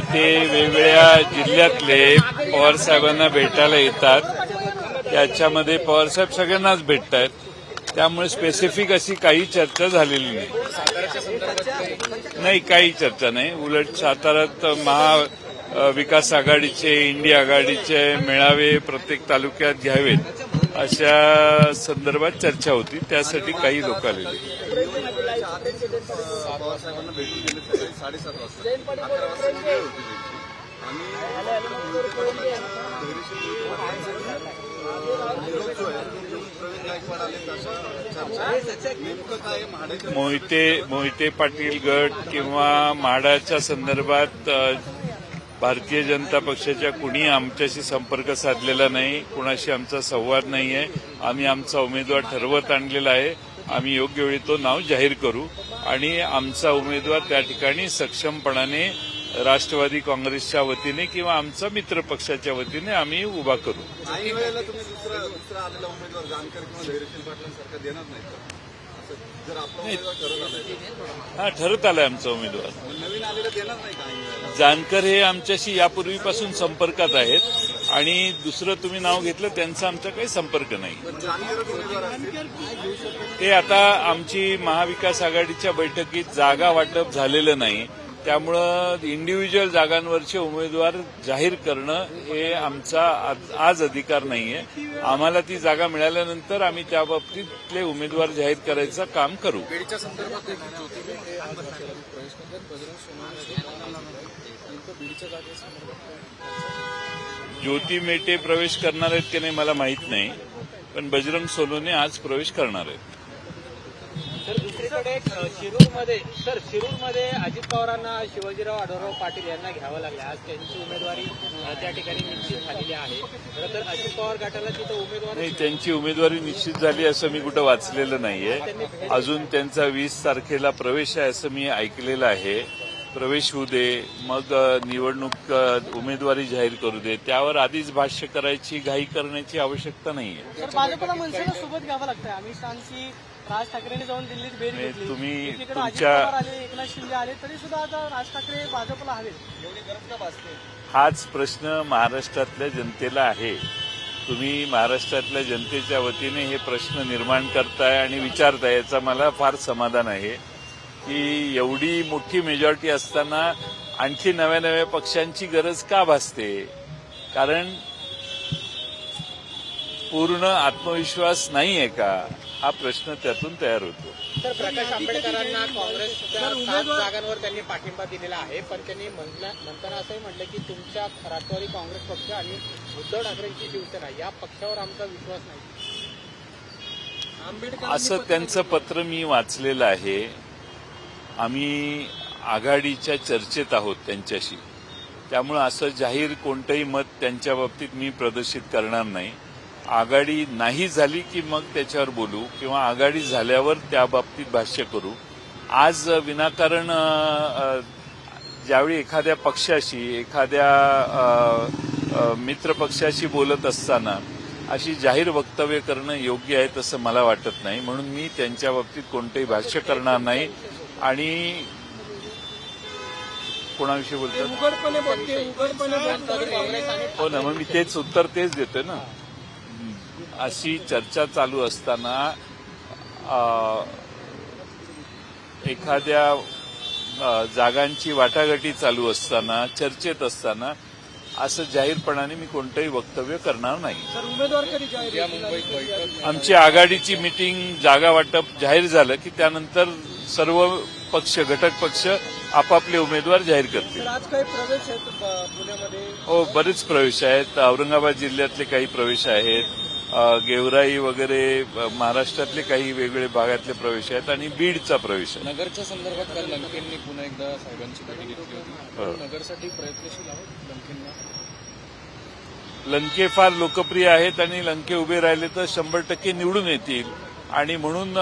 नेते वेगवेगळ्या जिल्ह्यातले पवार साहेबांना भेटायला येतात. याच्यामध्ये पवार साहेब सगळ्यांनाच भेटत आहेत त्यामुळे स्पेसिफिक अशी काही चर्चा झालेली नाही. नाही काही चर्चा नाही. उलट साताऱ्यात महा विकास आघाडीचे इंडिया आघाडीचे मेळावे प्रत्येक तालुक्यात घ्यावेत. अशा संदर्भात चर्चा होती. त्यासाठी काही लोक आलेले. साडेसात वाजता. अकरा वाजता वेळ होती त्यांची. मोहिते मोहिते पाटील गट किंवा म्हाडाच्या संदर्भात भारतीय जनता पक्षाच्या कुणी आमच्याशी संपर्क साधलेला नाही कुणाशी आमचा संवाद नाही आहे आम्ही आमचा उमेदवार ठरवत आणलेला आहे. आम्ही योग्य वेळी तो नाव जाहीर करू. आणि आमचा उमेदवार त्या ठिकाणी सक्षमपणाने राष्ट्रवादी काँग्रेसच्या वतीने किंवा आमचा मित्र पक्षाच्या वतीने आम्ही उभा करू. हा ठरत आलाय आमचा उमेदवार. जानकर हे आमच्याशी यापूर्वीपासून संपर्कात आहेत. आणि दुसरं तुम्ही नाव घेतलं त्यांचा आमचा काही संपर्क नाही. ते आता आमची महाविकास आघाडीच्या बैठकीत जागा वाटप झालेलं नाही. त्यामुळं इंडिव्हिज्युअल जागांवरचे उमेदवार जाहीर करणं हे आमचा आज- आज अधिकार नाहीये. आम्हाला ती जागा मिळाल्यानंतर आम्ही त्या बाबतीतले उमेदवार जाहीर करायचं काम करू. ज्योती मेटे प्रवेश करणार आहेत की नाही मला माहीत नाही पण बजरंग सोनवणे आज प्रवेश करणार आहेत. तर दुसरीकडे शिरूरमध्ये सर शिरूरमध्ये अजित पवारांना शिवाजीराव आढळराव पाटील यांना घ्यावं लागलं. आज त्यांची उमेदवारी त्या ठिकाणी निश्चित झालेली आहे. खरं तर अजित पवार गटाला तिथं उमेदवार नाही त्यांची उमेदवारी निश्चित झाली असं मी कुठं वाचलेलं नाहीये. अजून त्यांचा वीस तारखेला प्रवेश आहे असं मी ऐकलेलं आहे. प्रवेश होऊ दे मग निवडणूक उमेदवारी जाहीर करू दे त्यावर आधीच भाष्य करायची घाई करण्याची आवश्यकता नाहीये. तर भाजपला मनसेला सोबत घ्यावं लागतंय. अमित शहाची राज ठाकरेंनी जाऊन दिल्लीत भेट नाही, घेतली. तुम्ही तुमच्या- पवार आले एकनाथ शिंदे आले तरी सुद्धा आता राज ठाकरे भाजपला हवेत. एवढी गरज का भासते? हाच प्रश्न महाराष्ट्रातल्या जनतेला आहे. तुम्ही महाराष्ट्रातल्या जनतेच्या वतीने हे प्रश्न निर्माण करताय आणि विचारताय याचा मला फार समाधान आहे. की एवढी मोठी मेजॉरिटी असताना आणखी नव्या नव्या पक्षांची गरज का भासते? कारण पूर्ण आत्मविश्वास नाही आहे का? हा प्रश्न त्यातून तयार होतो. तर प्रकाश आंबेडकरांना काँग्रेसच्या सात जागांवर त्यांनी पाठिंबा दिलेला आहे पण त्यांनी म्हटलं- म्हणताना असंही म्हटलं की तुमच्या राष्ट्रवादी काँग्रेस पक्ष आणि उद्धव ठाकरेंची शिवसेना या पक्षावर आमचा विश्वास नाही. असं त्यांचं पत्र मी वाचलेलं आहे. आम्ही आघाडीच्या चर्चेत आहोत त्यांच्याशी. त्यामुळं असं जाहीर कोणतंही मत त्यांच्या बाबतीत मी प्रदर्शित करणार नाही. आघाडी नाही झाली की मग त्याच्यावर बोलू किंवा आघाडी झाल्यावर त्या बाबतीत भाष्य करू. आज विनाकारण ज्यावेळी एखाद्या पक्षाशी एखाद्या मित्रपक्षाशी बोलत असताना अशी जाहीर वक्तव्य करणं योग्य आहे तसं मला वाटत नाही. म्हणून मी त्यांच्या बाबतीत कोणतंही भाष्य करणार नाही. आणि कोणाविषयी बोलतात? बोलते हो ना मग मी तेच उत्तर तेच देतोय ना. अशी चर्चा चालू असताना एखाद्या जागांची वाटाघाटी चालू असताना चर्चेत असताना असं जाहीरपणाने मी कोणतंही वक्तव्य करणार नाही. आमची आघाडीची मिटिंग जागा वाटप जाहीर झालं की त्यानंतर सर्व पक्ष घटक पक्ष आपापले उमेदवार जाहीर करतील. तर आज काही प्रवेश आहेत ब- पुण्यामध्ये? हो बरेच प्रवेश आहेत. औरंगाबाद जिल्ह्यातले काही प्रवेश आहेत. गेवराई वगैरे महाराष्ट्रातले काही वेगवेगळे भागातले प्रवेश आहेत आणि बीडचा प्रवेश आहे. नगरच्या संदर्भात काल लंकेंनी पुन्हा एकदा साहेबांची भेटी घेतली होती. हो. नगरसाठी प्रयत्नशील आहोत लंकेंना? लंके फार लोकप्रिय आहेत आणि लंके उभे राहिले तर शंभर टक्के निवडून येतील. आणि म्हणून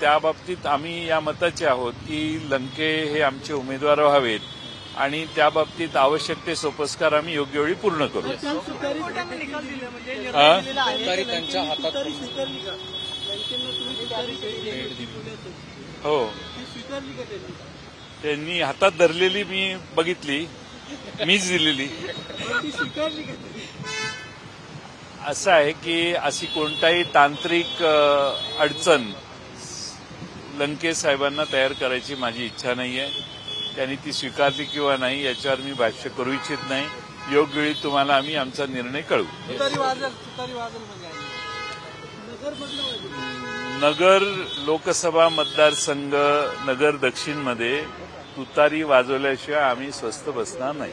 त्या बाबतीत आम्ही या मताचे आहोत की लंके हे आमचे उमेदवार व्हावेत. आणि त्या बाबतीत आवश्यक ते सोपस्कार आम्ही योग्य वेळी पूर्ण करू. कोर्टाने निकाल दिले. म्हणजे हा? हो त्यांनी? हातात धरलेली मी बघितली. मीच दिलेली. ती स्वीकारली का? असं आहे की अशी कोणताही तांत्रिक अडचण लंके साहेबांना तयार करायची माझी इच्छा नाही आहे त्यांनी ती स्वीकारली किंवा नाही याच्यावर मी भाष्य करू इच्छित नाही. योग्य वेळी तुम्हाला आम्ही आमचा निर्णय वाजल म्हणजे. नगर लोकसभा मतदारसंघ नगर दक्षिणमध्ये तुतारी वाजवल्याशिवाय आम्ही स्वस्त बसणार नाही.